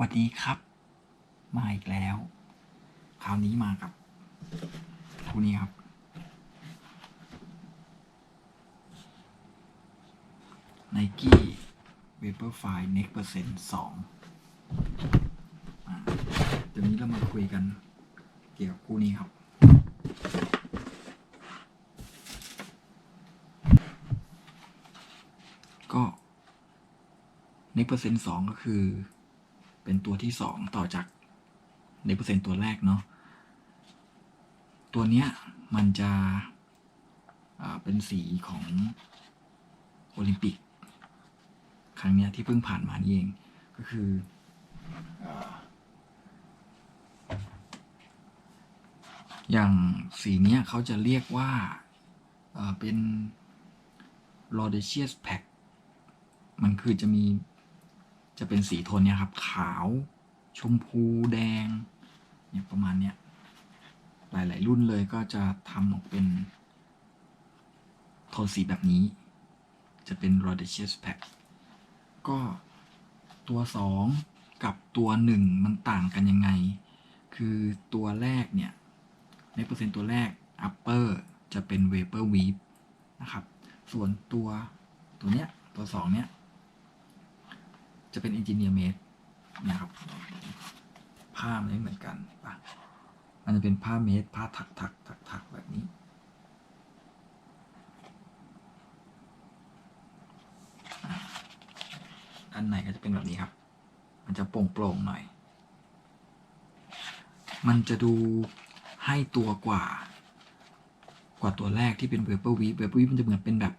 วัสดีครับ มาอีกแล้ว คราวนี้มากับคู่นี้ครับ Nike Vaporfly Next Percent 2อ่าเดี๋ยวนี้เรามาคุยกันเกี่ยวกับคู่นี้ครับ ก็ Next Percent 2ก็คือ เป็นตัวที่สองต่อจาก Next Percent ตัวแรกเนาะตัวเนี้ยมันจะเป็นสีของโอลิมปิก ครั้งเนี้ยที่เพิ่งผ่านมานี่เองก็คืออ่าอย่างสีเนี้ยเขาจะเรียกว่าเป็น r o d e c i o u s Pack มันคือจะมี จะเป็นสีโทนเนี้ยครับ ขาว ชมพูแดงเนี่ยประมาณเนี้ยหลาย ๆ รุ่นเลยก็จะทำออกเป็นโทนสีแบบนี้ จะเป็น r o d e c i o u s Pack ก็ตัว 2 กับตัว 1 มันต่างกันยังไง คือตัวแรกเนี่ย ในเปอร์เซ็นต์ตัวแรก upper จะเป็น vapor weave นะครับ ส่วนตัวตัวเนี้ยตัว 2 เนี้ย จะเป็น engineer made นะครับผ้ามันไม่เหมือนกันปะมันจะเป็นผ้าเมดผ้าถักถักถักถักแบบนี้ด้านในก็จะเป็นแบบนี้ครับ มันจะโปร่งๆหน่อย มันจะดูให้ตัวกว่า กว่าตัวแรกที่เป็น Vapor Weave Vapor Weave มันจะเหมือนเป็นแบบ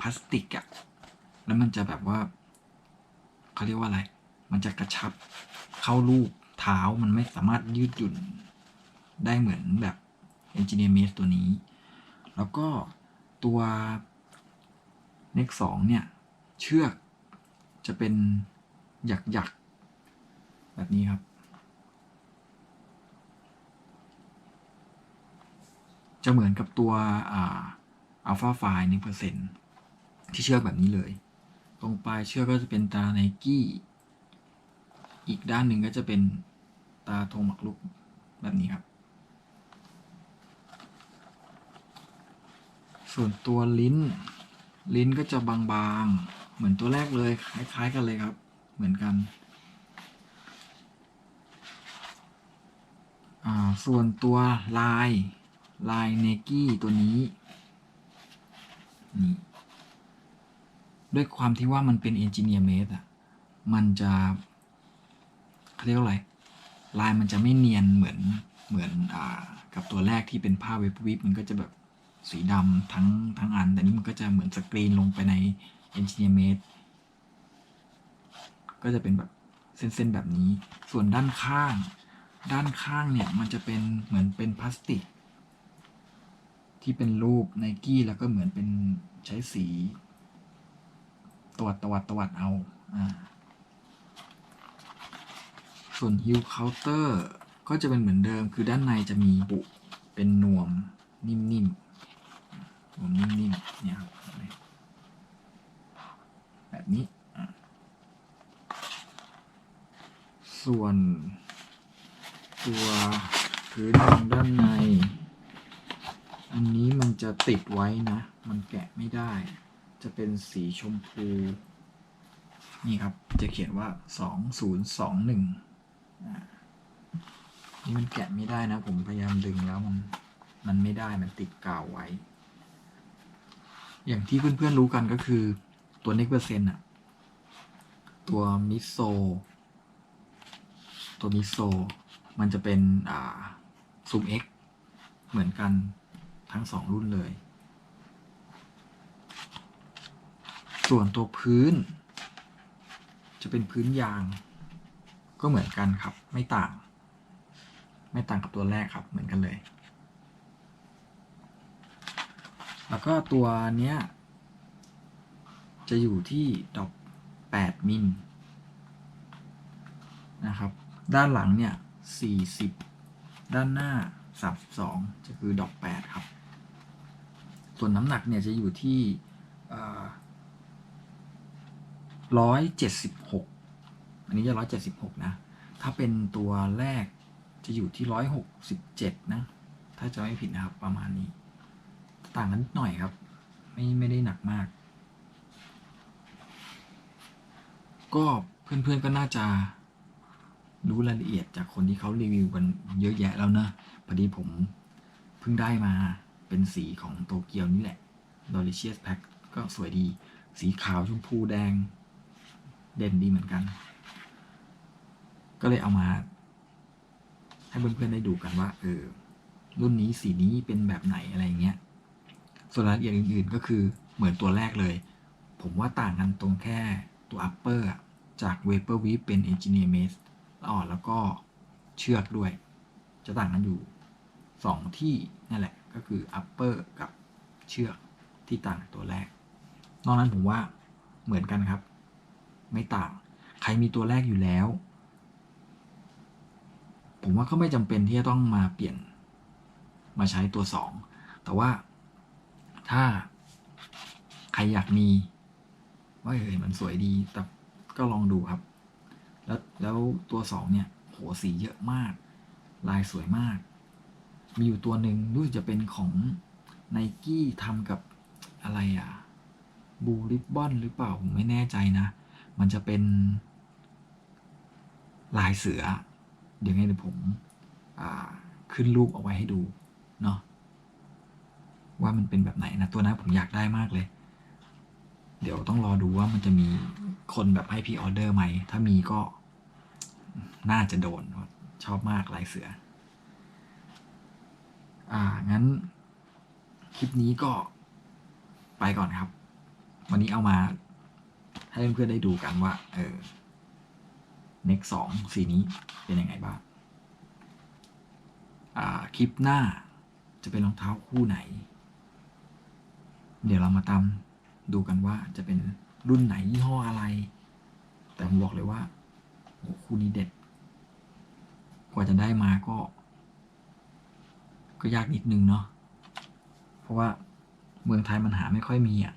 พลาสติกอะแล้วมันจะแบบว่า เขาเรียกว่าอะไร มันจะกระชับเข้ารูปเท้ามันไม่สามารถยืดหยุ่นได้เหมือนแบบ Engineer Made ตัวนี้ แล้วก็ตัว Nex 2เนี่ย เชือกจะเป็นหยักหยักๆแบบนี้ครับ จะเหมือนกับตัวอัลฟาไฟหนึ่งเปอร์เซ็นที่เชือกแบบนี้เลย ตรงปลายเชือกก็จะเป็นตาไนกี้ อีกด้านหนึ่งก็จะเป็นตาธงหมักลุกแบบนี้ครับ ส่วนตัวลิ้น ลิ้นก็จะบางๆ เหมือนตัวแรกเลยคล้ายๆกันเลยครับ เหมือนกัน ส่วนตัวลายลายเนกี้ตัวนี้ นี่ ด้วยความที่ว่ามันเป็นเอนจิเนียร์เมดอะ มันจะเขาเรียกว่าอะไร ลายมันจะไม่เนียนเหมือนเหมือนอ่ากับตัวแรกที่เป็นผ้าเว็บวิบมันก็จะแบบสีดำทั้งทั้งอัน แต่นี้มันก็จะเหมือนสกรีนลงไปใน Engineer Made ก็จะเป็นแบบเส้นๆแบบนี้ ส่วนด้านข้าง ด้านข้างเนี่ยมันจะเป็นเหมือนเป็นพลาสติก ที่เป็นรูปไนกี้แล้วก็เหมือนเป็นใช้สี ตวัดตวัดตวัดเอาอส่วนฮิลเคาน์เตอร์ก็จะเป็นเหมือนเดิม คือด้านในจะมีบุเป็นนวมนิ่มๆนวมนิ่มๆเนี่ยครับแบบนี้ ส่วนตัวพื้นทางด้านใน อันนี้มันจะติดไว้นะ มันแกะไม่ได้ จะเป็นสีชมพู นี่ครับจะเขียนว่า 2021อ่านี่มันแกะไม่ได้นะ ผมพยายามดึงแล้วมันมันไม่ได้มันติดกาวไว้ อย่างที่เพื่อนๆรู้กันก็คือตัว Next Percent อะตัวมิโซตัวมิโซมันจะเป็นอ่าซูม X เหมือนกันทั้งสองรุ่นเลย ส่วนตัวพื้น จะเป็นพื้นยาง ก็เหมือนกันครับ ไม่ต่าง ไม่ต่างกับตัวแรกครับ เหมือนกันเลย แล้วก็ตัวเนี้ย จะอยู่ที่ดอก8มิลนะครับ ด้านหลังเนี่ย 40 ด้านหน้า 32 จะคือดอก 8 ครับ ส่วนน้ำหนักเนี่ยจะอยู่ที่ ร้อยเจ็ดสิบหกอันนี้จะร้อยเจ็ดสิบหกนะ ถ้าเป็นตัวแรกจะอยู่ที่ร้อยหกสิบเจ็ดนะ ถ้าจะไม่ผิดนะครับประมาณนี้ ต่างกันนิดหน่อยครับ ไม่ไม่ได้หนักมาก ก็เพื่อนๆก็น่าจะรู้รายละเอียดจากคนที่เขารีวิวกันเยอะแยะแล้วนะพอดีผมเพิ่งได้มาเป็นสีของโตเกียวนี่แหละ Delicious Pack ก็สวยดี สีขาวชมพูแดง เด่นดีเหมือนกัน ก็เลยเอามา ให้เพื่อนๆได้ดูกันว่า เออ รุ่นนี้สีนี้เป็นแบบไหนอะไรเงี้ย ส่วนรายละเอียดอื่นๆก็คือเหมือนตัวแรกเลย ผมว่าต่างกันตรงแค่ตัว upper อะจาก vapor w e a v เป็น engineer mesh อ่อนแล้วก็เชือกด้วย จะต่างกันอยู่สองที่นั่นแหละ ก็คือ upper กับเชือกที่ต่างตัวแรก นอกนั้นผมว่าเหมือนกันครับ ไม่ต่าง ใครมีตัวแรกอยู่แล้ว ผมว่าก็ไม่จำเป็นที่จะต้องมาเปลี่ยนมาใช้ตัวสองแต่ว่าถ้าใครอยากมีว่าเออมันสวยดี แต่ก็ลองดูครับ แล้วแล้วตัวสองเนี่ยโหสีเยอะมาก ลายสวยมาก มีอยู่ตัวหนึ่งรู้สึกจะเป็นของไนกี้ทำกับอะไรอะบูริบบอนหรือเปล่า ผมไม่แน่ใจนะ มันจะเป็นลายเสือ เดี๋ยวไงเดี๋ยวผมขึ้นรูปเอาไว้ให้ดูเนาะว่ามันเป็นแบบไหนนะตัวนั้นผมอยากได้มากเลย เดี๋ยวต้องรอดูว่ามันจะมีคนแบบให้พี่ออเดอร์ไหม ถ้ามีก็น่าจะโดนชอบมากลายเสือ อ่า งั้น คลิปนี้ก็ไปก่อนครับ วันนี้เอามา ให้เพื่อนๆได้ดูกันว่า เออ Next สองสีนี้เป็นยังไงบ้าง อ่า คลิปหน้าจะเป็นรองเท้าคู่ไหน เดี๋ยวเรามาตามดูกันว่าจะเป็นรุ่นไหนยี่ห้ออะไร แต่ผมบอกเลยว่าโอ้คู่นี้เด็ด กว่าจะได้มาก็ ก็ยากนิดนึงเนาะ เพราะว่าเมืองไทยมันหาไม่ค่อยมีอะ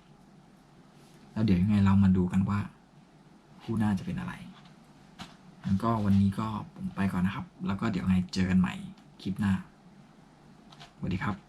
แล้วเดี๋ยวยังไงเรามาดูกันว่า คู่หน้าจะเป็นอะไรงั้นก็วันนี้ก็ผมไปก่อนนะครับ แล้วก็เดี๋ยวไงเจอกันใหม่คลิปหน้าสวัสดีครับ